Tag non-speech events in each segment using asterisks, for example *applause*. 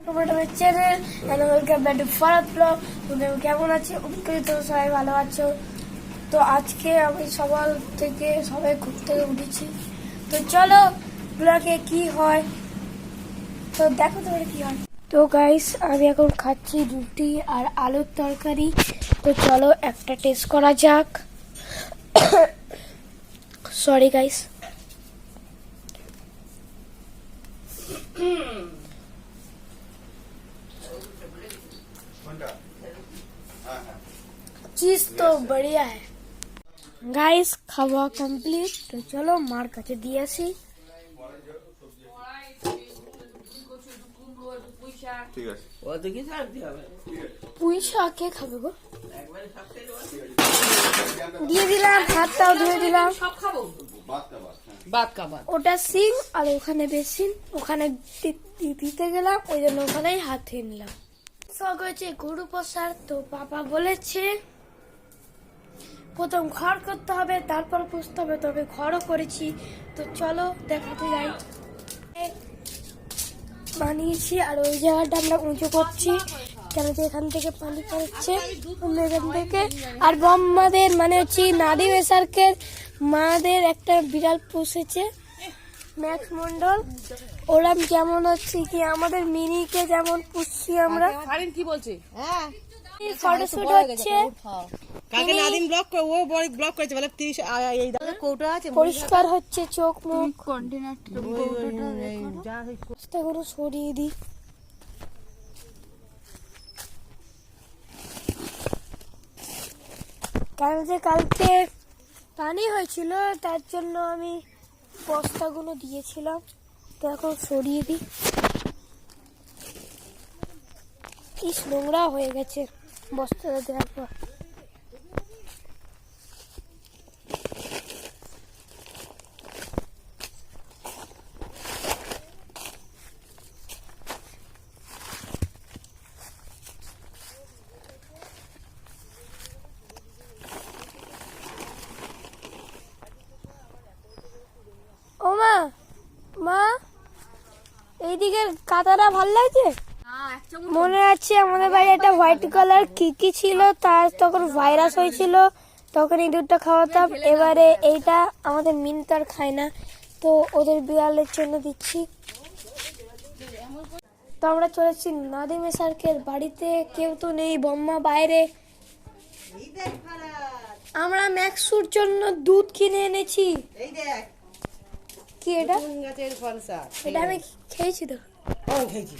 Channel and welcome back to Farad blog তোমরা কেমন আছে? অবশ্যই তো সবাই ভালো আছো। তো আজকে আমি সকাল থেকে সবাই ঘুম থেকে উঠেছি। তো চলো ব্লগে কি হয়? তো দেখো তোমরা কি হয়। তো গাইস আমি এখন খাচ্ছি রুটি আর আলুর তরকারি। তো চলো একটা টেস্ট করা যাক। *coughs* সরি গাইস चीज तो बढ़िया है গাইস খাওয়া কমপ্লিট তো চলো মার কাছে দিয়ে আসি ঠিক আছে অত কিছু আনতে হবে পুঁই শাক কে খাবে গো দিয়ে দিলাম হাতটাও ধুয়ে দিলাম সব খাবো বাদটা বাদ হ্যাঁ বাদ কাবাদ ওটা সিং আর ওখানে বেসিন ওখানে দি- দি- দিতে গেলাম ওই জন্য ওখানেই হাত ধুয়ে নিলাম পোষার তো পাপা বলেছে, প্রথম ঘর করতে হবে, তারপর পুষতে হবে তবে ঘরও করেছি। তো চলো, দেখাতে যাই। বানিয়েছি, আর ওই জায়গাটা আমরা উঁচু করছি। কেন যে এখান থেকে পানি পড়ছে এখান থেকে। আর বম্মাদের মানে হচ্ছে নাদিম এসার্কের মাদের একটা বিড়াল পুষেছে। ম্যাক্স মন্ডল। ওরা যেমন হচ্ছে কি? আমাদের মিনিকে যেমন পুষছি আমরা। ফারিন কি বলছে? হ্যাঁ। ফটোশুট হচ্ছে। কালকে নাদিম ব্লক ও বড় ব্লক করেছে বলে তিরিশ এই দাদা কৌটো আছে পরিষ্কার হচ্ছে চোখ মুখ। যা করে সরিয়ে কারণ যে কালকে পানি হয়েছিল তার জন্য আমি বস্তাগুলো দিয়েছিলাম। তো এখন সরিয়ে দিই। কি নোংরা হয়ে গেছে বস্তাটা দেওয়ার পর ও মা মা এইদিকের কাতাটা ভালো লাগছে? মনে আছে আমাদের বাড়ি একটা হোয়াইট কালার কি কি ছিল তার তখন ভাইরাস হয়েছিল তখন এই দুধটা খাওয়াতাম। এবারে এইটা আমাদের মিনতো আর খায় না তো ওদের বিড়ালের জন্য দিচ্ছি। তো আমরা চলেছি নাদিমে সার্কের বাড়িতে কেউ তো নেই বম্মা বাইরে। আমরা ম্যাক্সুর জন্য দুধ কিনে এনেছি। কি এটা? এটা আমি খেয়েছি তো। ও খেয়েছি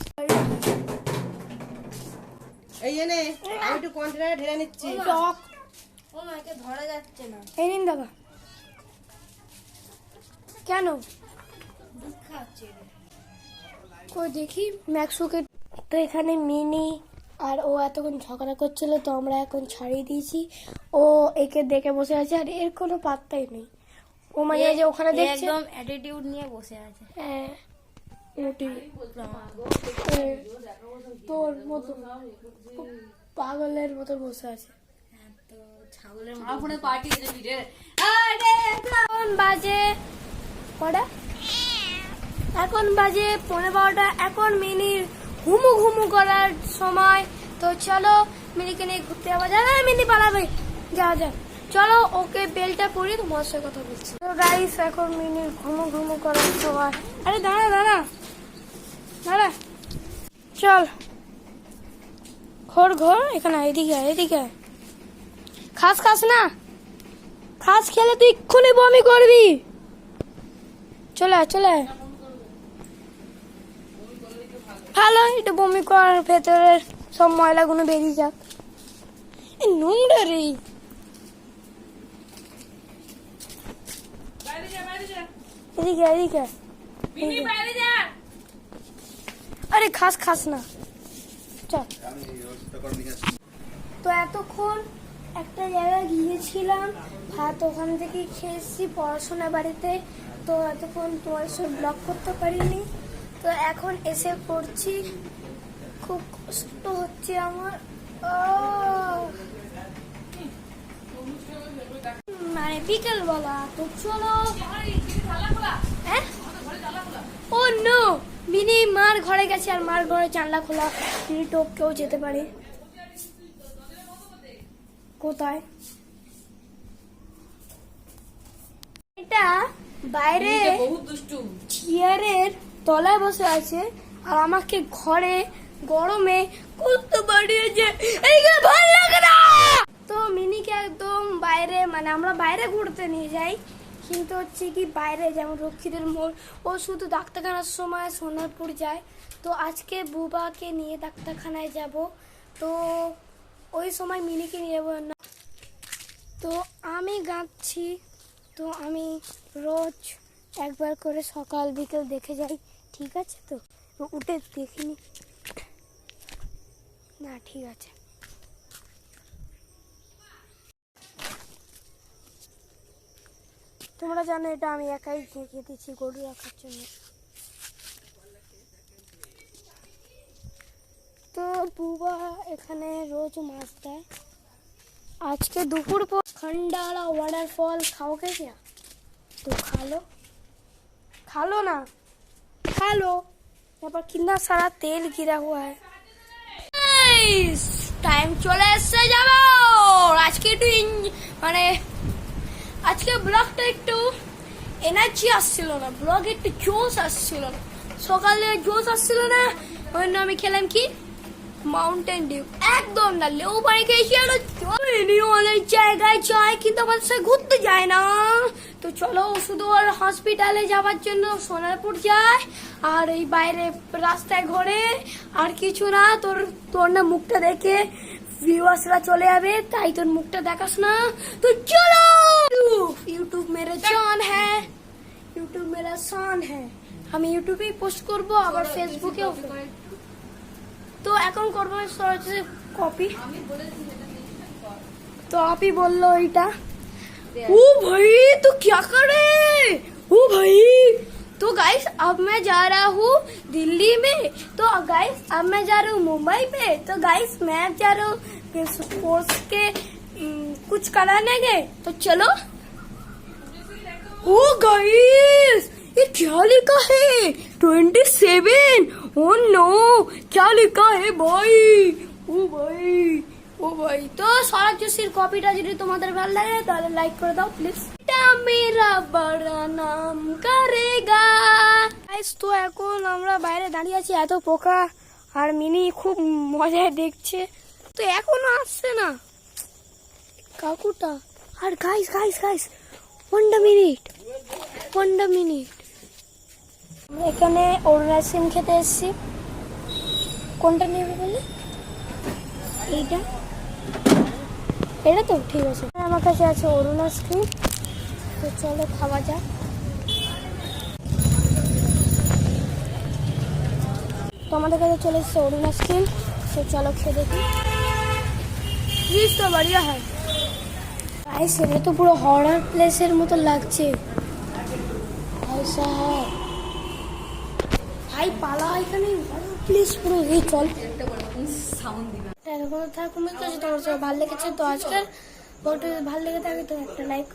এই জেনে আমি একটু কন্টেনারে ঢেলে নিচ্ছি। টক। ও মাকে ধরা যাচ্ছে না। এই নিন দাদা কেন? দুধ খাচ্ছে কই দেখি ম্যাক্সুকে তো এখানে মিনি আর ও এতক্ষণ ঝগড়া করছিল তো আমরা এখন ছাড়িয়ে দিয়েছি। ও একে দেখে বসে আছে আর এর কোনো পাত্তাই নেই। ও মানে যে ওখানে দেখছে। একদম অ্যাটিটিউড নিয়ে বসে আছে। হ্যাঁ, মোটি তোর মতো পাগলের মতো বসে আছে। তো ছাগলের ফোনে পার্টি দিবি রে এখন বাজে কটা? এখন বাজে পনেরো বারোটা। এখন মিনির হুমু ঘুমু করার সময়। তো চলো মিনিকে নিয়ে ঘুরতে যাওয়া যায় না মিনি পালাবে। যাওয়া যাক চলো ওকে বেলটা পরিয়ে তোমার সাথে কথা বলছি। তো গাইস এখন মিনির ঘুমু ঘুমু করার সময়। আরে দাঁড়া দাঁড়া। দাঁড়া। চল। ঘর ঘর। এখানে এদিকে এদিকে খাস খাস না। খাস খেলে তুই এক্ষুনি বমি করবি। চলে আয়, চলে আয়। ভালো একটু বমি করার ভেতরের সব ময়লাগুলো বেরিয়ে যাক। এ নোংরা রে। এদিকে এদিকে। এদিকে আয়। আরে খাস খাস না চল তো এতক্ষণ একটা জায়গায় গিয়েছিলাম ভাত ওখান থেকে খেয়ে এসেছি পড়াশোনা বাড়িতে তো এতক্ষণ তোমার সঙ্গে ব্লগ করতে পারিনি তো এখন এসে পড়ছি খুব কষ্ট হচ্ছে আমার! মানে বিকেলবেলা তো চলো হ্যাঁ ও নো মিনি মার ঘরে গেছে আর মার ঘরে জানলা খোলা মিনি টোপ কেউ যেতে পারে। কোথায়? এটা বাইরে চেয়ারের তলায় বসে আছে আর আমাকে ঘরে গরমে করতে পাঠিয়েছে এইগুলো ভালো লাগে না! তো মিনিকে একদম বাইরে মানে আমরা বাইরে ঘুরতে নিয়ে যাই। কিন্তু হচ্ছে কি বাইরে যেমন রক্ষীদের মোড়, ও শুধু ডাক্তারখানার সময় সোনারপুর যায়। তো আজকে বুবাকে নিয়ে ডাক্তারখানায় যাব। তো ওই সময় মিনিকে নিয়ে যাব না। তো আমি গাঁচ্ছি। তো আমি রোজ একবার করে সকাল বিকেল দেখে যাই, ঠিক আছে তো? উঠে দেখিনি। না, ঠিক আছে। তোমরা জানো এটা আমি একাই খেয়ে কেটেছি গরু রাখার জন্য। তো বুবা এখানে রোজ মাছ দেয়। আজকে দুপুর পর খন্ডালা ওয়াটারফল খাও কে তো খালো। খালো না। খালো। তারপর কিনা সারা তেল ঘিরা হুয়া। টাইম চলে এসে যাব আজকে একটু মানে আজকে ব্লগটা একটু এনার্জি আসছিল না, ব্লগ একটু জোশ আসছিল না। সকালে জোশ আসছিল না, ওই জন্য আমি খেলাম কি? মাউন্টেন ডিউ একদম না লেউ বাড়ি খেয়েছি আর অনেক জায়গায় যায়, কিন্তু আমার সাথে ঘুরতে যায় না। তো চলো শুধু ওর হসপিটালে যাওয়ার জন্য সোনারপুর যায় আর এই বাইরে রাস্তায় ঘোরে, আর কিছু না, তোর তোর না মুখটা দেখে ভিউয়ার্সরা চলে যাবে, তাই তোর মুখটা দেখাস না। তো চলো! ইউটিউব মেরে জান হ্যাঁ ইউটিউব মেরা শান হ্যাঁ আমি ইউটিউবেই পোস্ট করবো আবার ফেসবুকেও তো এখন করবো হচ্ছে কপি तो आप ही बोल लो इटा ओ भाई तो क्या करे ओ भाई तो गाइस अब मैं जा रहा हूँ दिल्ली में तो गाइस अब मैं जा रहा हूँ मुंबई पे तो गाइस मैं जा रहा हूँ स्पोर्ट्स के उम, कुछ कराने गए तो चलो ओ गाइस ये क्या लिखा है ट्वेंटी सेवन ओ नो क्या लिखा है भाई ও ভাই ও ভাই তো সরাজ জোশীর কপিটা যদি তোমাদের ভালো লাগে তাহলে লাইক করে দাও প্লিজ এটা মেরা বড়া নাম করেগা গাইস তো এখন আমরা বাইরে দাঁড়িয়ে আছি এত পোকা আর মিনি খুব মজায় দেখছে তো এখনো আসছে না কাকুটা আর গাইস গাইস গাইস ওয়ান্ডা মিনিট ওয়ান্ডা মিনিট। আমরা এখানে অরুণাচল সিম খেতে এসেছি। কোনটা নেবে বলে এইটা? এটা তো ঠিক আছে। আমার কাছে আছে অরুণ আইসক্রিম তো চলো খাওয়া যাক। তো আমাদের কাছে চলে এসছে অরুণ আইসক্রিম তো চলো খেয়ে দেখি। প্লিজ তো বাড়িয়া হয় ভাই সেটা তো পুরো হরার প্লেসের মতো লাগছে। ভাই ভাই, পালা এখানে। প্লিজ পুরো। এই চল। এরকম থাকুন তো যদি তোমার সব ভালো লেগেছে তো আজকের বলতে ভালো লেগে থাকে তো একটা লাইক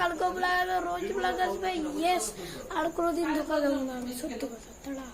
কাল কো ব্লাগ রোজ ব্লাগ আসবে ইয়েস আর কোনোদিন ধোকা দেবো না আমি, সত্যি কথা। তাড়া